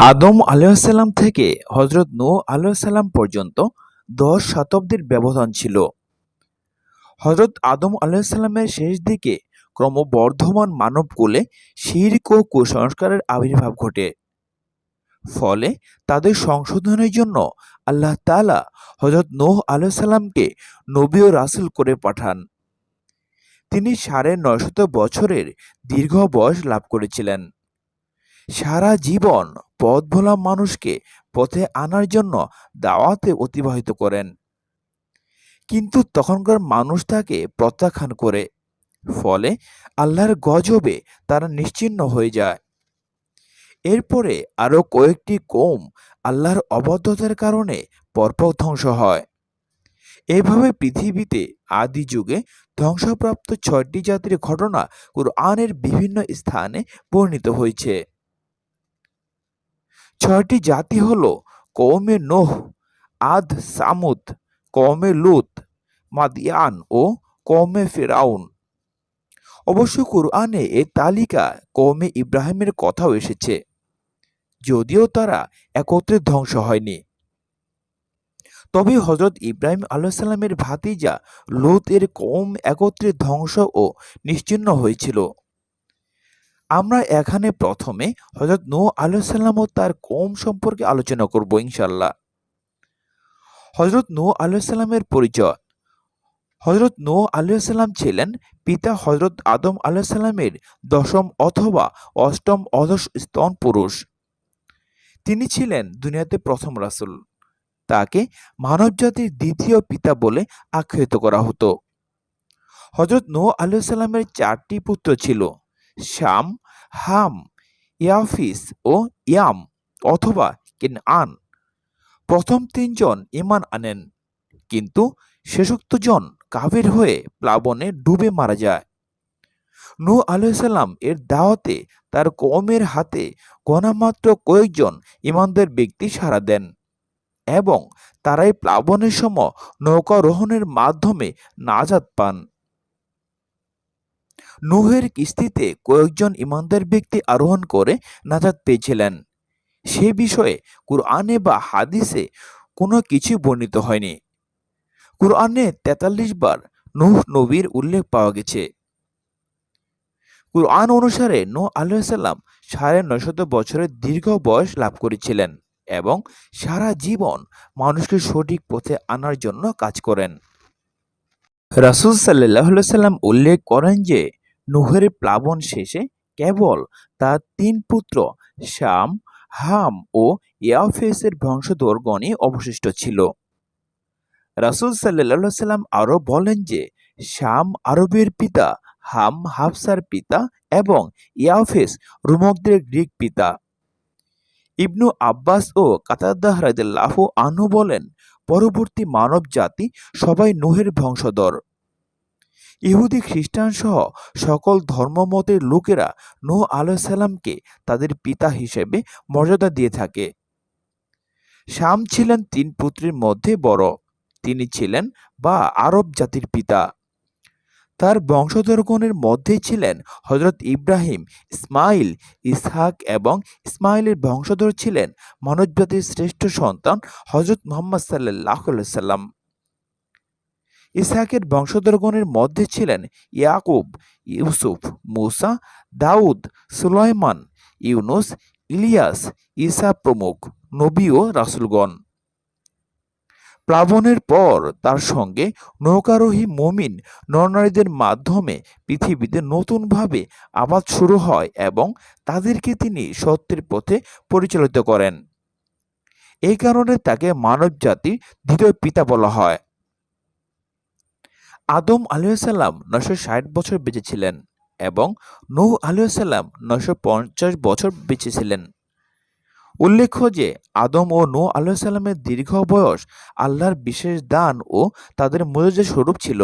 আদম আলাইসাল্লাম থেকে হজরত নূ আলাইসাল্লাম পর্যন্ত দশ শতাব্দীর ব্যবধান ছিল। হজরত আদম আলাইসাল্লামের শেষ দিকে ক্রমবর্ধমান মানবকুলে শিরক ও কুসংস্কারের আবির্ভাব ঘটে। ফলে তাদের সংশোধনের জন্য আল্লাহ তাআলা হজরত নূহ আলাইসাল্লামকে নবী ও রাসূল করে পাঠান। তিনি সাড়ে নয়শত বছরের দীর্ঘ বয়স লাভ করেছিলেন। সারা জীবন পথ ভোলা মানুষকে পথে আনার জন্য দাওয়াতে অতিবাহিত করেন। কিন্তু তখনকার মানুষ তাকে প্রত্যাখ্যান করে, ফলে আল্লাহর গজবে তারা নিশ্চিহ্ন হয়ে যায়। এরপরে আরও কয়েকটি কোম আল্লাহর অবদ্ধতার কারণে পরপর ধ্বংস হয়। এভাবে পৃথিবীতে আদি যুগে ধ্বংসপ্রাপ্ত ছয়টি জাতির ঘটনা কুরআনের বিভিন্ন স্থানে বর্ণিত হয়েছে। ছয়টি জাতি হল কৌমে নোহ, আদ, সামুদ কৌমে লুত, মাদিয়ান ও কৌমে ফেরাউন। অবশ্য কুরআনে এ তালিকা কৌমে ইব্রাহিমের কথাও এসেছে, যদিও তারা একত্রে ধ্বংস হয়নি। তবে হজরত ইব্রাহিম আলাইসাল্লামের ভাতিজা লুত এর কৌম একত্রে ধ্বংস ও নিশ্চিহ্ন হয়েছিল। আমরা এখানে প্রথমে হজরত নূ আলাইসাল্লাম ও তার কৌম সম্পর্কে আলোচনা করব ইনশাল্লাহ হজরত নূ আলাইসাল্লামের পরিচয়। হজরত নূ আলাইসাল্লাম ছিলেন পিতা হজরত আদম আলাইসাল্লামের দশম অথবা অষ্টম অদশ স্তন পুরুষ। তিনি ছিলেন দুনিয়াতে প্রথম রাসূল। তাকে মানবজাতির দ্বিতীয় পিতা বলে আখ্যায়িত করা হতো। হজরত নূ আলাইসাল্লামের চারটি পুত্র ছিল শাম হাম, ইয়াফিস ও ইয়াম অথবা আন প্রথম তিনজন ইমান আনেন, কিন্তু শেষোক্তজন কাফের হয়ে প্লাবনে ডুবে মারা যায়। নূ আলাইসাল্লাম এর দাওয়াতে তার কওমের হাতে গণামাত্র কয়েকজন ইমানদের ব্যক্তি সাড়া দেন। এবং তারাই প্লাবনের সময় নৌকারোহণের মাধ্যমে নাজাত পান। নুহের কিস্তিতে কয়েকজন ইমানদার ব্যক্তি আরোহণ করে নাজাত পেয়েছিলেন। সে বিষয়ে কুরআনে বা হাদিসে কোনো কিছু বর্ণিত হয়নি। কুরআনে তেতাল্লিশ বার নুহ নবীর উল্লেখ পাওয়া গেছে। কুরআন অনুসারে নূহ আলাইসাল্লাম সাড়ে নয়শত বছরের দীর্ঘ বয়স লাভ করেছিলেন। এবং সারা জীবন মানুষকে সঠিক পথে আনার জন্য কাজ করেন। রাসুল সাল্লাহ সাল্লাম উল্লেখ করেন যে, নুহের প্লাবন শেষে কেবল তার তিন পুত্র শাম, হাম ও ইয়াফেসের বংশধরগণই অবশিষ্ট ছিল। রাসুল সাল্লাহ সাল্লাম আরও বলেন যে, শাম আরবের পিতা, হাম হাফসার পিতা এবং ইয়াফেস রুমকদের গ্রিক পিতা। ইবনু আব্বাস ও কাতাদ্দাহ রাদিল্লাহু আনহু বলেন, পরবর্তী মানব জাতি সবাই নুহের বংশধর। ইহুদি, খ্রিস্টান সহ সকল ধর্মমতের লোকেরা নূহ আলাইসাল্লামকে তাদের পিতা হিসেবে মর্যাদা দিয়ে থাকে। শাম ছিলেন তিন পুত্রের মধ্যে বড়। তিনি ছিলেন বা আরব জাতির পিতা। তার বংশধরগণের মধ্যে ছিলেন হজরত ইব্রাহিম, ইসমাইল, ইসহাক এবং ইসমাইলের বংশধর ছিলেন মানবজাতির শ্রেষ্ঠ সন্তান হজরত মোহাম্মদ সাল্লাহ সাল্লাম। ইসহাকের বংশধরগণের মধ্যে ছিলেন ইয়াকুব, ইউসুফ, মুসা, দাউদ, সুলাইমান, ইউনুস, ইলিয়াস ইসা প্রমুখ নবী ও রাসুলগণ। প্লাবনের পর তার সঙ্গে নৌকারোহী মমিন নরনারীদের মাধ্যমে পৃথিবীতে নতুনভাবে আবাদ শুরু হয় এবং তাদেরকে তিনি সত্যের পথে পরিচালিত করেন। এই কারণে তাকে মানব জাতির দ্বিতীয় পিতা বলা হয়। আদম আলিয়াল্লাম নয়শো ষাট বছর বেঁচেছিলেন এবং নূহ আলিয়াল্লাম নয়শো পঞ্চাশ বছর বেঁচেছিলেন উল্লেখ্য যে, আদম ও নূ আল্লাহ সাল্লামের দীর্ঘ বয়স আল্লাহর বিশেষ দান ও তাদের মর্যাদা স্বরূপ ছিল।